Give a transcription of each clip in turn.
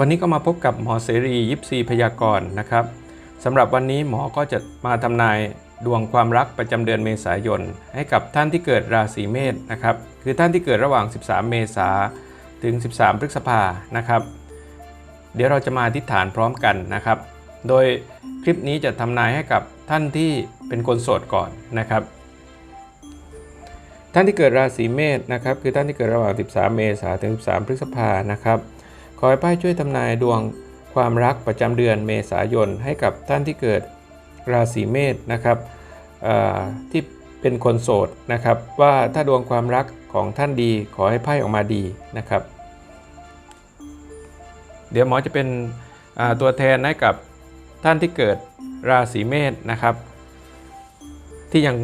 วันนี้ก็มาพบกับหมอเสรียิปซีพยากรณ์นะครับสำหรับวันนี้หมอก็จะมาทำนายดวงความรักประจำเดือนเมษายน ให้กับท่านที่เกิดราศีเมษนะครับคือท่านที่เกิดระหว่าง 13 เมษาถึง 13 พฤษภานะครับ เดี๋ยวเราจะมาอธิษฐานพร้อมกันนะครับ โดยคลิปนี้จะทำนายให้กับท่านที่เป็นคนโสดก่อนนะครับ ท่านที่เกิดราศีเมษนะครับ คือท่านที่เกิดระหว่าง 13 เมษายนถึง 13 พฤษภานะครับ ขอให้ป้ายช่วยทำนายดวงความรักประจำเดือนเมษายนให้กับท่านที่เกิดราศีเมษนะครับที่เป็นคนโสดนะครับ ว่าถ้าดวงความรักของท่านดีขอให้ไพ่ออกมาดีนะครับ เดี๋ยวหมอจะเป็นตัวแทนให้กับท่านที่เกิดราศีเมษนะครับ ที่ยัง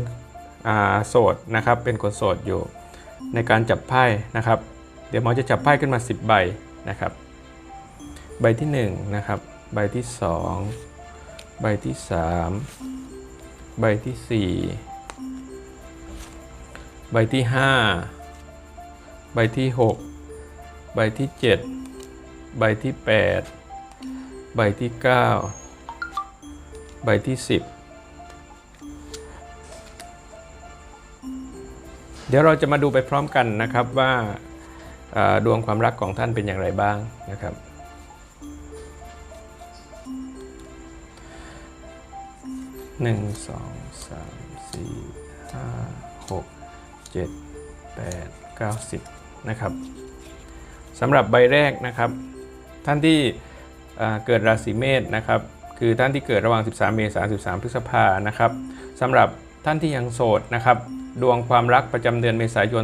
โสดนะครับเป็นคนโสดอยู่ในการจับไพ่นะครับ เดี๋ยวหมอจะจับไพ่ขึ้นมา 10 ใบ นะครับ ใบที่1นะครับ ใบที่ 2 ใบที่ 3 ใบที่ 4 ใบที่ 5 ใบที่ 6 ใบที่ 7 ใบที่ 8 ใบที่ 9 ใบที่ 10เดี๋ยวเราจะมาดูไปพร้อมกันนะครับว่า ดวงความรักของท่านเป็นอย่างไรบ้างนะครับหนึ่งสองสามสี่ห้าหกเจ็ดแปดเก้าสิบนะครับสำหรับใบแรกนะครับ ท่านที่เกิดราศีเมษนะครับ คือท่านที่เกิดระหว่าง 13 เมษายน 13 พฤษภานะครับสำหรับท่านที่ยังโสดนะครับ ดวงความรักประจำเดือนเมษายน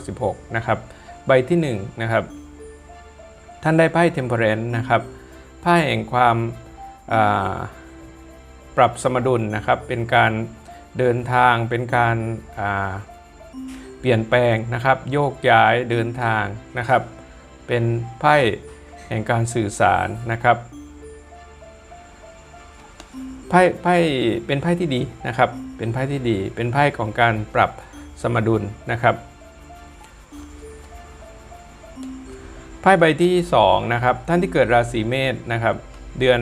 2516 นะครับ ใบที่1นะครับท่านได้ไพ่ Temperance นะครับไพ่แห่งความาปรับสมดุลนะครับ เป็นการเดินทางเป็นการาเปลี่ยนแปลงนะครับ โยกย้ายเดินทางนะครับ เป็นไพ่แห่งการสื่อสารนะครับไพ่ไพ่เป็นไพ่ที่ดีนะครับ เป็นไพ่ที่ดี เป็นไพ่ของการปรับสมดุลนะครับ ไพ่ใบที่2นะครับท่านที่เกิดราศีเมษนะครับเดือน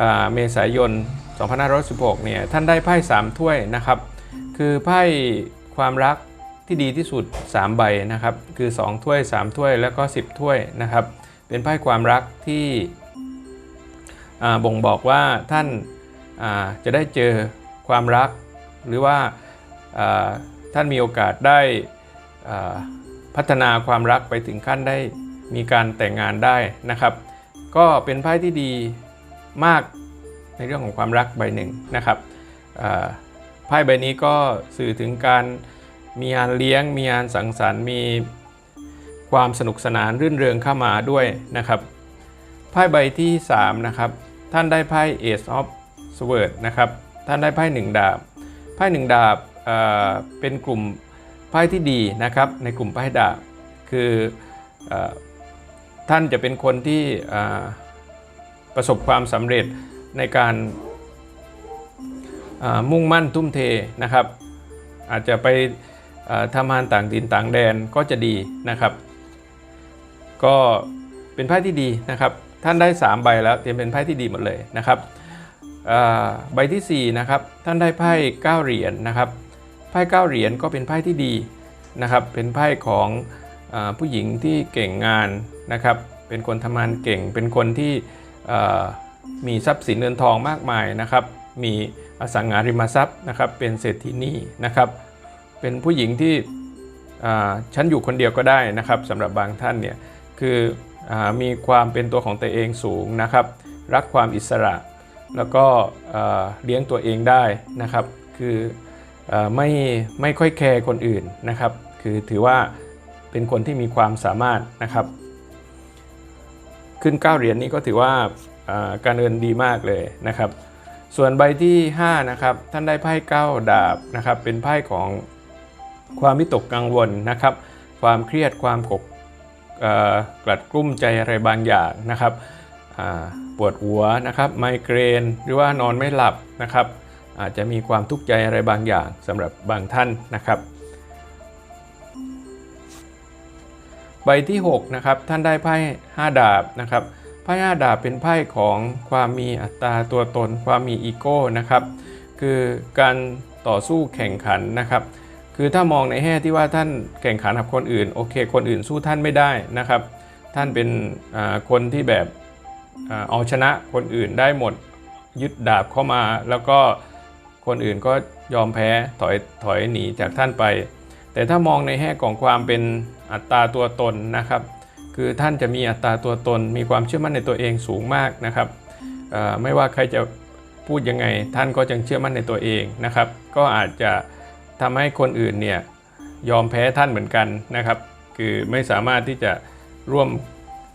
อเมษายน 2516เนี่ยท่านได้ไพ่3ถ้วยนะครับคือไพ่ความรักที่ดีที่สุด 3 ใบนะครับคือ 2 ถ้วย 3 ถ้วยแล้วก็ 10 ถ้วยนะครับเป็นไพ่ความรักที่บ่งบอกว่าท่านาจะได้เจอความรัก หรือว่าาท่านมีโอกาสได้พัฒนาความรักไปถึงขั้นได้ มีการแต่งงานได้นะครับ ก็เป็นไพ่ที่ดีมากในเรื่องของความรักใบหนึ่งนะครับไพ่ใบนี้ก็สื่อถึงการมีงานเลี้ยง มีงานสังสรรค์ มีความสนุกสนานรื่นเริงเข้ามาด้วยนะครับไพ่ใบที่3นะครับท่านได้ไพ่ Ace of Swords นะครับท่านได้ไพ่หนึ่งดาบไพ่หนึ่งดาบเเป็นกลุ่มไพ่ที่ดีนะครับในกลุ่มไพ่ดาบคืออ ท่านจะเป็นคนที่ประสบความสำเร็จในการมุ่งมั่นทุ่มเทนะครับ อาจจะไปทำงานต่างดินต่างแดนก็จะดีนะครับ ก็เป็นไพ่ที่ดีนะครับ ท่านได้ 3 ใบแล้วเตรียมเป็นไพ่ที่ดีหมดเลยนะครับใบทีสี่4นะครับท่านได้ไพ่9เหรียญนะครับไพ่9เหรียญก็เป็นไพ่ที่ดีนะครับ เป็นไพ่ของอผู้หญิงที่เก่งงาน นะครับ เป็นคนทำงานเก่ง เป็นคนที่มีทรัพย์สินเงินทองมากมายนะครับ มีอสังหาริมทรัพย์นะครับ เป็นเศรษฐีนี่นะครับ เป็นผู้หญิงที่ฉันอยู่คนเดียวก็ได้นะครับสำหรับบางท่านเนี่ย คืออมีความเป็นตัวของตัวเองสูงนะครับ รักความอิสระ แล้วก็เลี้ยงตัวเองได้นะครับ คืออไม่ไม่ค่อยแคร์คนอื่นนะครับ คือถือว่าเป็นคนที่มีความสามารถนะครับ ขึ้น 9 เหรียญนี้ก็ถือว่าการเงินดีมากเลยนะครับ ส่วนใบที่ 5 นะครับ ท่านได้ไพ่9ดาบนะครับ เป็นไพ่ของความวิตกกังวลนะครับ ความเครียดความกดกลัดกลุ้มใจอะไรบางอย่างนะครับปวดหัวนะครับไมเกรนหรือว่านอนไม่หลับนะครับ อาจจะมีความทุกข์ใจอะไรบางอย่างสำหรับบางท่านนะครับ ใบที่6นะครับท่านได้ไพ่5ดาบนะครับไพ่ไพ่ห้าดาบเป็นไพ่ของความมีอัตราตัวตน ความมีอีโก้นะครับคือการต่อสู้แข่งขันนะครับคือถ้ามองในแง่ที่ว่าท่านแข่งขันกับคนอื่นโอเค คนอื่นสู้ท่านไม่ได้นะครับท่านเป็นคนที่แบบเอาชนะคนอื่นได้หมดยึดดาบเข้ามา แล้วก็คนอื่นก็ยอมแพ้ถอยถอยหนีจากท่านไป แต่ถ้ามองในแง่ของความเป็น อัตราตัวตนนะครับ คือท่านจะมีอัตราตัวตน มีความเชื่อมั่นในตัวเองสูงมากนะครับไม่ว่าใครจะพูดยังไงท่านก็ยังเชื่อมั่นในตัวเองนะครับ ก็อาจจะทำให้คนอื่นเนี่ยยอมแพ้ท่านเหมือนกันนะครับ คือไม่สามารถที่จะร่วม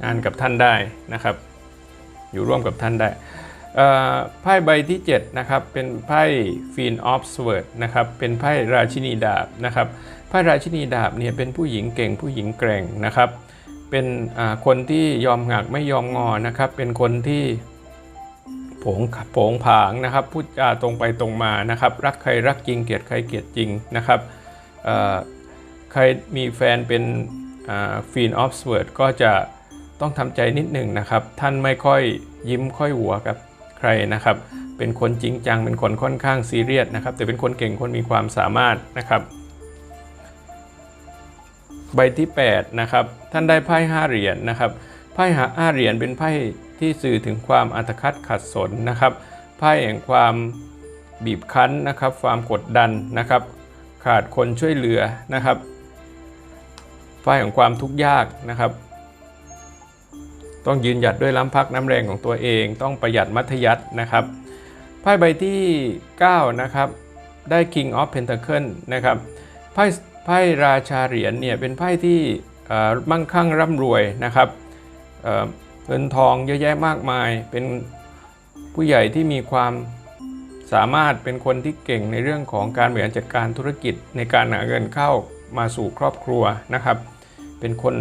งานกับท่านได้นะครับ อยู่ร่วมกับท่านได้ไพ่ใบที่7นะครับเป็นไพ่ฟีนออฟสเวิร์ดนะครับเป็นไพ่ราชินีดาบนะครับ ไพ่ราชินีดาบเนี่ยเป็นผู้หญิงเก่งผู้หญิงแกร่งนะครับ เป็นคนที่ยอมหักไม่ยอมงอนะครับ เป็นคนที่โผงโผงผางนะครับพูดจาตรงไปตรงมานะครับ รักใครรักจริงเกลียดใครเกลียดจริงนะครับใครมีแฟนเป็นฟีนออฟสเวิร์ดก็จะต้องทำใจนิดหนึ่งนะครับ ท่านไม่ค่อยยิ้มค่อยหัวกับใครนะครับ เป็นคนจริงจัง เป็นคนค่อนข้างซีเรียสนะครับ แต่เป็นคนเก่งคนมีความสามารถนะครับ ใบที่8นะครับท่านได้ไพ่ห้าเหรียญนะครับไพ่ห้าเหรียญเป็นไพ่ที่สื่อถึงความอัตคัดขัดสนนะครับไพ่แห่งความบีบคั้นนะครับ ความกดดันนะครับ ขาดคนช่วยเหลือนะครับไพ่ของความทุกข์ยากนะครับ ต้องยืนหยัดด้วยล้ำพักน้ำแรงของตัวเอง ต้องประหยัดมัธยัตินะครับไพ่ใบที่ 9 นะครับ ได้ King of Pentacle นะครับไพ่ ไพ่ราชาเหรียญเนี่ยเป็นไพ่ที่มั่งคั่งร่ำรวยนะครับเงินทองเยอะแยะมากมาย เป็นผู้ใหญ่ที่มีความสามารถเป็นคนที่เก่งในเรื่องของการบริหารจัดการธุรกิจในการหาเงินเข้ามาสู่ครอบครัวนะครับ เป็นคน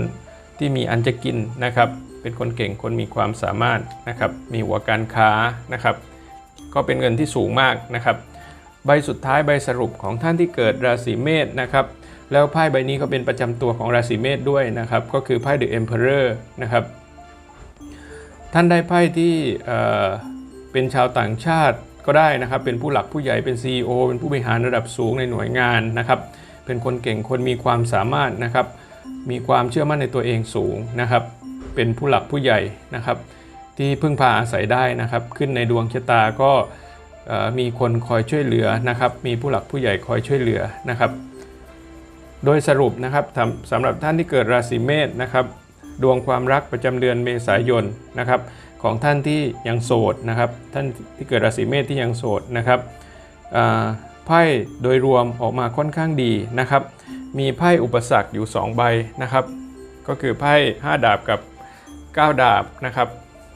ที่มีอันจะกินนะครับ เป็นคนเก่งคนมีความสามารถนะครับ มีหัวการค้านะครับ ก็เป็นเงินที่สูงมากนะครับ ใบสุดท้ายใบสรุปของท่านที่เกิดราศีเมษนะครับ แล้วไพ่ใบนี้ก็เป็นประจำตัวของราศีเมษด้วยนะครับ ก็คือไพ่ The Emperor นะครับ ท่านได้ไพ่ที่เอ่อเป็นชาวต่างชาติก็ได้นะครับ เป็นผู้หลักผู้ใหญ่เป็น CEO เป็นผู้บริหารระดับสูงในหน่วยงานนะครับ เป็นคนเก่งคนมีความสามารถนะครับ มีความเชื่อมั่นในตัวเองสูงนะครับ เป็นผู้หลักผู้ใหญ่นะครับ ที่พึ่งพาอาศัยได้นะครับ ขึ้นในดวงชะตาก็มีคนคอยช่วยเหลือนะครับ มีผู้หลักผู้ใหญ่คอยช่วยเหลือนะครับ โดยสรุปนะครับสำหรับท่านที่เกิดราศีเมษนะครับดวงความรักประจำเดือนเมษายนนะครับของท่านที่ยังโสดนะครับท่านที่เกิดราศีเมษที่ยังโสดนะครับไพ่โดยรวมออกมาค่อนข้างดีนะครับ มีไพ่อุปสรรคอยู่ 2 ใบนะครับ ก็คือไพ่5ดาบกับ 9 ดาบนะครับ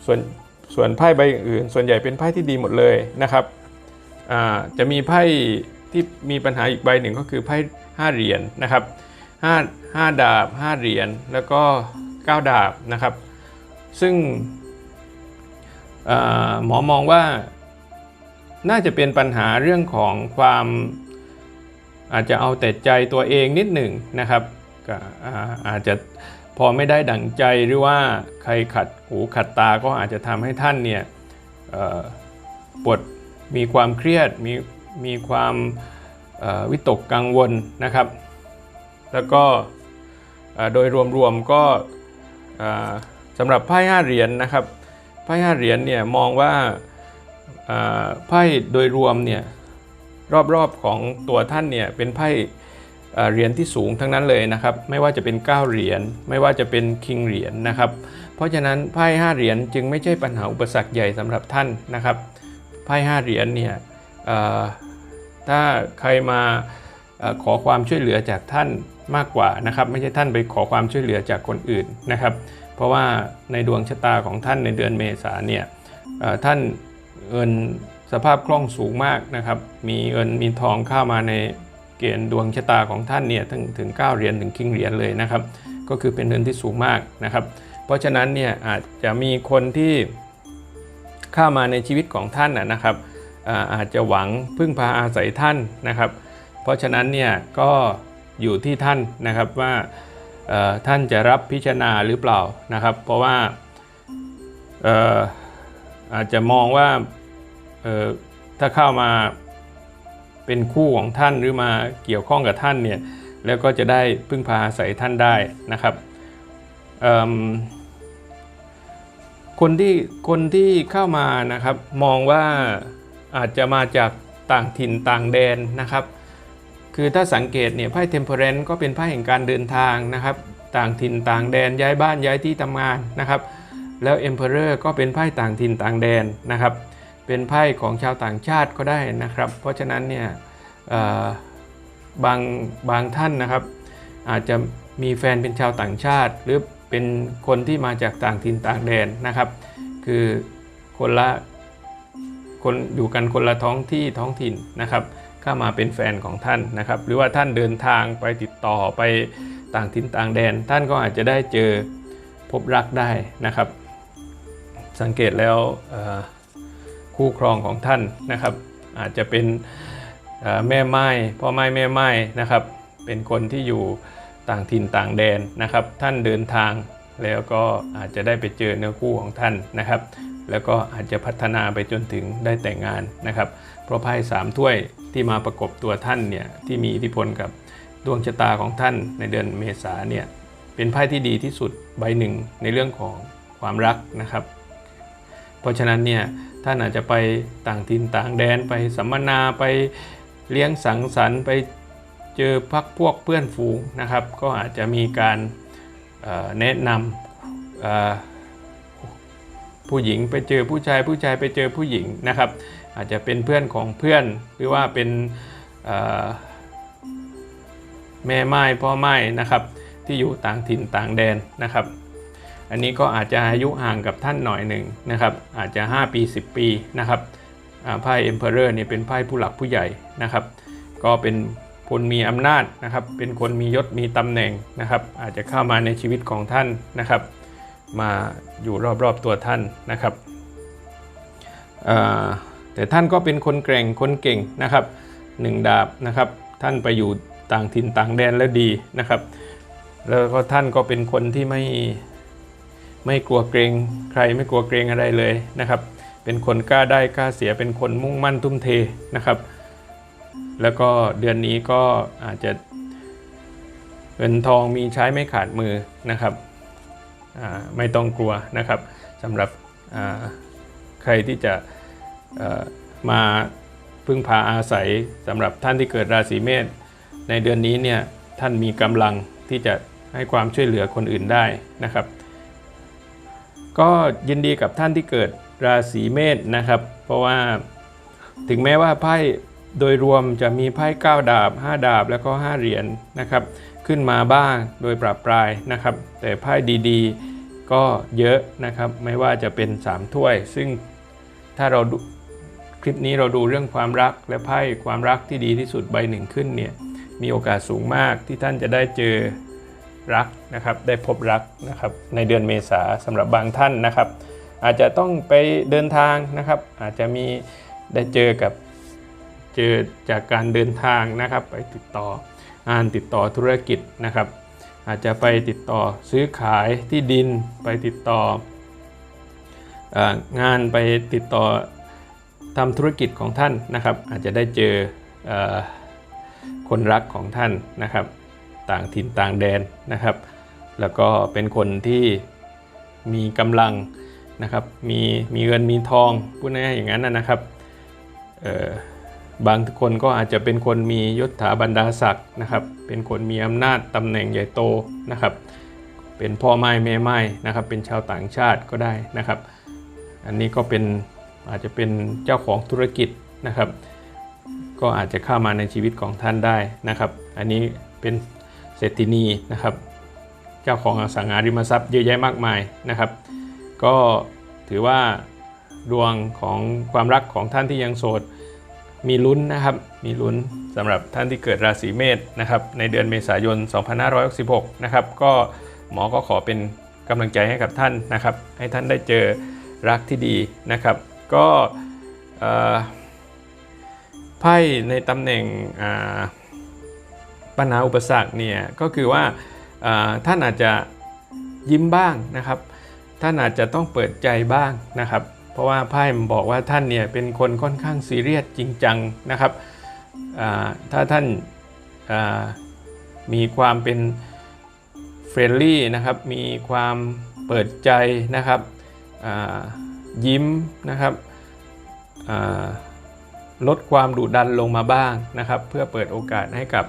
ส่วนส่วนไพ่ใบอื่น ส่วนใหญ่เป็นไพ่ที่ดีหมดเลยนะครับจะมีไพ่ที่มีปัญหาอีกใบหนึ่งก็คือไพ่ 5 เหรียญนะครับ5 5ดาบ 5 เหรียญแล้วก็ 9 ดาบนะครับ ซึ่งหมอมองว่าน่าจะเป็นปัญหาเรื่องของความอาจจะเอาแต่ใจตัวเองนิดหนึ่งนะครับอาอาจจะพอไม่ได้ดั่งใจหรือว่าใครขัดหูขัดตาก็อาจจะทำให้ท่านเนี่ยปวดมีความเครียดมีมีความ วิตกกังวลนะครับ แล้วก็โดยรวมๆก็สำหรับไพ่ห้าเหรียญนะครับไพ่ห้าเหรียญเนี่ยมองว่าไพ่โดยรวมเนี่ยรอบๆของตัวท่านเนี่ยเป็นไพ่เหรียญที่สูงทั้งนั้นเลยนะครับ ไม่ว่าจะเป็น 9 เหรียญไม่ว่าจะเป็นคิงเหรียญนะครับ เพราะฉะนั้นไพ่ห้าเหรียญจึงไม่ใช่ปัญหาอุปสรรคใหญ่สำหรับท่านนะครับไพ่ห้าเหรียญเนี่ย ถ้าใครมาอขอความช่วยเหลือจากท่านมากกว่านะครับ ไม่ใช่ท่านไปขอความช่วยเหลือจากคนอื่นนะครับ เพราะว่าในดวงชะตาของท่านในเดือนเมษาเนี่ยท่านเงินสภาพคล่องสูงมากนะครับ มีเงินมีทองเข้ามาในเกณฑ์ดวงชะตาของท่านเนี่ยถึงถึง 9เหรียญถึงคิงเหรียญเลยนะครับ ก็คือเป็นเงินที่สูงมากนะครับ เพราะฉะนั้นเนี่ยอาจจะมีคนที่เข้ามาในชีวิตของท่านนะครับ อาจจะหวังพึ่งพาอาศัยท่านนะครับ เพราะฉะนั้นเนี่ยก็อยู่ที่ท่านนะครับว่าท่านจะรับพิจารณาหรือเปล่านะครับ เพราะว่าอาจจะมองว่าถ้าเข้ามาเป็นคู่ของท่านหรือมาเกี่ยวข้องกับท่านเนี่ยแล้วก็จะได้พึ่งพาอาศัยท่านได้นะครับคนที่คนที่เข้ามานะครับมองว่า อาจจะมาจากต่างถิ่นต่างแดนนะครับ คือถ้าสังเกตเนี่ยไพ่เทมเพอเรนก็เป็นไพ่แห่งการเดินทางนะครับ ต่างถิ่นต่างแดนย้ายบ้านย้ายที่ทำงานนะครับ แล้ว Emperor ก็เป็นไพ่ต่างถิ่นต่างแดนนะครับ เป็นไพ่ของชาวต่างชาติก็ได้นะครับ เพราะฉะนั้นเนี่ยบางบางท่านนะครับ อาจจะมีแฟนเป็นชาวต่างชาติ หรือเป็นคนที่มาจากต่างถิ่นต่างแดนนะครับ คือคนละ คนอยู่กันคนละท้องที่ท้องถิ่นนะครับเข้ามาเป็นแฟนของท่านนะครับ หรือว่าท่านเดินทางไปติดต่อไปต่างถิ่นต่างแดน ท่านก็อาจจะได้เจอพบรักได้นะครับ สังเกตแล้วคู่ครองของท่านนะครับ อาจจะเป็นแม่ไม้พ่อไม้แม่ไม้นะครับ เป็นคนที่อยู่ต่างถิ่นต่างแดนนะครับ ท่านเดินทางแล้วก็อาจจะได้ไปเจอเนื้อคู่ของท่านนะครับ แล้วก็อาจจะพัฒนาไปจนถึงได้แต่งงานนะครับ เพราะไพ่สามถ้วยที่มาประกบตัวท่านเนี่ยที่มีอิทธิพลกับดวงชะตาของท่านในเดือนเมษาเนี่ยเป็นไพ่ที่ดีที่สุดใบหนึ่งในเรื่องของความรักนะครับ เพราะฉะนั้นเนี่ยท่านอาจจะไปต่างถิ่นต่างแดนไปสัมมนาไปเลี้ยงสังสรรค์ไปเจอพักพวกเพื่อนฝูงนะครับ ก็อาจจะมีการแนะนำ ผู้หญิงไปเจอผู้ชายผู้ชายไปเจอผู้หญิงนะครับ อาจจะเป็นเพื่อนของเพื่อนหรือว่าเป็นแม่ไม้พ่อไม้นะครับ ที่อยู่ต่างถิ่นต่างแดนนะครับ อันนี้ก็อาจจะอายุห่างกับท่านหน่อยหนึ่งนะครับ อาจจะ 5 ปี 10 ปีนะครับอ่าไพ่ Emperor เนี่ยเป็นไพ่ผู้หลักผู้ใหญ่นะครับ ก็เป็นคนมีอำนาจนะครับ เป็นคนมียศมีตำแหน่งนะครับ อาจจะเข้ามาในชีวิตของท่านนะครับ มาอยู่รอบๆตัวท่านนะครับแต่ท่านก็เป็นคนแกร่งคนเก่งนะครับหนึ่งดาบนะครับท่านไปอยู่ต่างถิ่นต่างแดนแล้วดีนะครับ แล้วก็ท่านก็เป็นคนที่ไม่ไม่กลัวเกรงใครไม่กลัวเกรงอะไรเลยนะครับ เป็นคนกล้าได้กล้าเสียเป็นคนมุ่งมั่นทุ่มเทนะครับ แล้วก็เดือนนี้ก็อาจจะเงินทองมีใช้ไม่ขาดมือนะครับ ไม่ต้องกลัวนะครับสำหรับใครที่จะมาพึ่งพาอาศัยสำหรับท่านที่เกิดราศีเมษในเดือนนี้เนี่ยท่านมีกำลังที่จะให้ความช่วยเหลือคนอื่นได้นะครับ ก็ยินดีกับท่านที่เกิดราศีเมษนะครับ เพราะว่าถึงแม้ว่าไพ่โดยรวมจะมีไพ่9ดาบ 5 ดาบแล้วก็ 5 เหรียญนะครับ ขึ้นมาบ้างโดยปรับปรายนะครับ แต่ไพ่ดีๆ ก็เยอะนะครับ ไม่ว่าจะเป็น 3 ถ้วย ซึ่งถ้าเราดูคลิปนี้เราดูเรื่องความรักและไพ่ความรักที่ดีที่สุดใบหนึ่งขึ้นเนี่ยมีโอกาสสูงมากที่ท่านจะได้เจอรักนะครับ ได้พบรักนะครับในเดือนเมษาสำหรับบางท่านนะครับ อาจจะต้องไปเดินทางนะครับ อาจจะมีได้เจอกับเจอจากการเดินทางนะครับ ไปติดต่องานติดต่อธุรกิจนะครับ อาจจะไปติดต่อซื้อขายที่ดินไปติดต่อองานไปติดต่อทำธุรกิจของท่านนะครับ อาจจะได้เจอเอคนรักของท่านนะครับ ต่างถิ่นต่างแดนนะครับ แล้วก็เป็นคนที่มีกำลังนะครับมีมีเงินมีทองพูดง่ายๆอย่างนั้นนะครับเบางคนก็อาจจะเป็นคนมียศถาบรรดาศักดิ์นะครับ เป็นคนมีอำนาจตำแหน่งใหญ่โตนะครับ เป็นพ่อไม้แม่ไม้นะครับ เป็นชาวต่างชาติก็ได้นะครับ อันนี้ก็เป็นอาจจะเป็นเจ้าของธุรกิจนะครับ ก็อาจจะเข้ามาในชีวิตของท่านได้นะครับ อันนี้เป็นเศรษฐินีนะครับ เจ้าของอสังหาริมทรัพย์เยอะแยะมากมายนะครับ ก็ถือว่าดวงของความรักของท่านที่ยังโสด มีลุ้นนะครับ มีลุ้นสำหรับท่านที่เกิดราศีเมษนะครับในเดือนเมษายน 2566 นะครับก็หมอก็ขอเป็นกำลังใจให้กับท่านนะครับ ให้ท่านได้เจอรักที่ดีนะครับ ก็ไพ่ในตำแหน่งปัญหาอุปสรรคเนี่ยก็คือว่าท่านอาจจะยิ้มบ้างนะครับ ท่านอาจจะต้องเปิดใจบ้างนะครับ ราะว่าไพ่บอกว่าท่านเนี่ยเป็นคนค่อนข้างซีเรียสจริงจังนะครับถ้าท่านามีความเป็นเฟรนลี่นะครับ มีความเปิดใจนะครับยิ้มนะครับลดความดุดันลงมาบ้างนะครับ เพื่อเปิดโอกาสให้กับ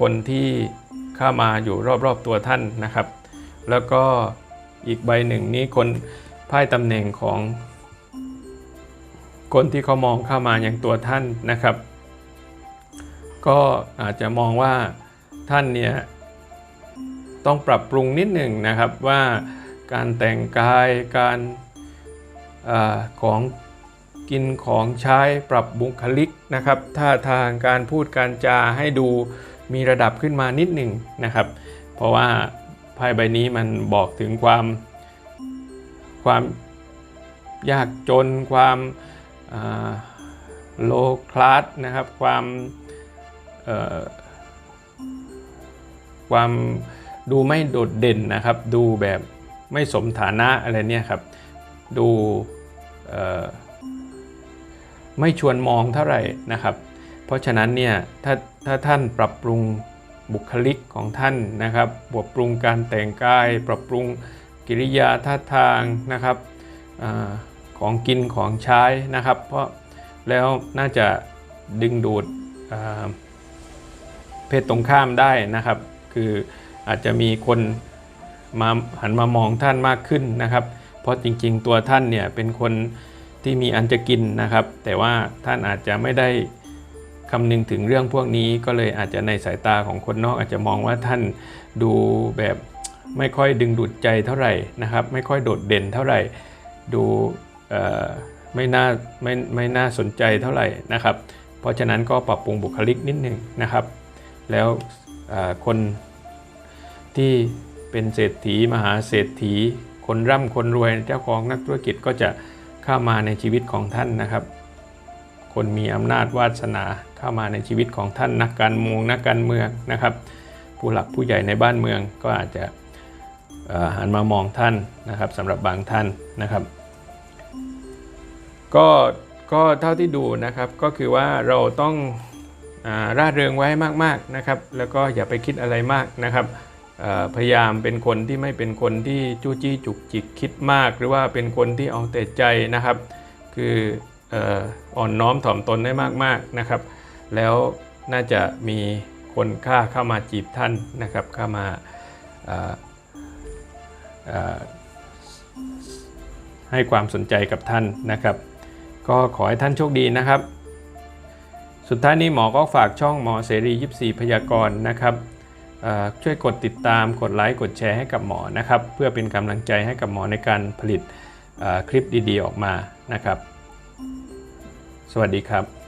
คนที่เข้ามาอยู่รอบๆตัวท่านนะครับ แล้วก็อีกใบหนึ่งนี้คนไพ่ตำแหน่งของ คนที่เขามองเข้ามาอย่างตัวท่านนะครับ ก็อาจจะมองว่าท่านเนี่ยต้องปรับปรุงนิดหนึ่งนะครับว่าการแต่งกายการอาของกินของใช้ปรับบุคลิกนะครับท่าทางการพูดการจาให้ดูมีระดับขึ้นมานิดหนึ่งนะครับ เพราะว่าไพ่ใบนี้มันบอกถึงความความยากจนความ โลคลาสนะครับ ความความดูไม่โดดเด่นนะครับ ดูแบบไม่สมฐานะอะไรเนี่ยครับ ดูไม่ชวนมองเท่าไหร่นะครับ เพราะฉะนั้นเนี่ยถ้าถ้าท่านปรับปรุงบุคลิกของท่านนะครับปรับปรุงการแต่งกาย ปรับปรุงกิริยาท่าทางนะครับ ของกินของใช้นะครับ เพราะแล้วน่าจะดึงดูดเพศตรงข้ามได้นะครับ คืออาจจะมีคนมาหันมามองท่านมากขึ้นนะครับ เพราะจริงๆ ตัวท่านเนี่ยเป็นคนที่มีอันจะกินนะครับ แต่ว่าท่านอาจจะไม่ได้คำนึงถึงเรื่องพวกนี้ก็เลยอาจจะในสายตาของคนนอกอาจจะมองว่าท่านดูแบบไม่ค่อยดึงดูดใจเท่าไหร่นะครับ ไม่ค่อยโดดเด่นเท่าไหร่ ดู ไม่น่าไม่ไม่น่าสนใจเท่าไหร่นะครับ เพราะฉะนั้นก็ปรับปรุงบุคลิกนิดหนึ่งนะครับ แล้วคนที่เป็นเศรษฐีมหาเศรษฐี คนร่ำคนรวยเจ้าของนักธุรกิจก็จะเข้ามาในชีวิตของท่านนะครับ คนมีอำนาจวาสนาเข้ามาในชีวิตของท่านนักการเมืองนักการเมืองนะครับ ผู้หลักผู้ใหญ่ในบ้านเมืองก็อาจจะหันมามองท่านนะครับสำหรับบางท่านนะครับ ก็ก็เท่าที่ดูนะครับก็คือว่าเราต้องอร่าเริงไว้มากๆนะครับ แล้วก็อย่าไปคิดอะไรมากนะครับพยายามเป็นคนที่ไม่เป็นคนที่จู้จี้จุกจิกคิดมาก หรือว่าเป็นคนที่เอาแต่ใจนะครับ คืออ่ออ่อนน้อมถ่อมตนได้มากๆนะครับ แล้วน่าจะมีคนค่าเข้ามาจีบท่านนะครับเข้ามาให้ความสนใจกับท่านนะครับ ก็ขอให้ท่านโชคดีนะครับ สุดท้ายนี้หมอก็ฝากช่องหมอเสรี 24 พยากรณ์นะครับช่วยกดติดตามกดไลค์กดแชร์ให้กับหมอนะครับ เพื่อเป็นกำลังใจให้กับหมอในการผลิตคลิปดีๆ ออกมานะครับ สวัสดีครับ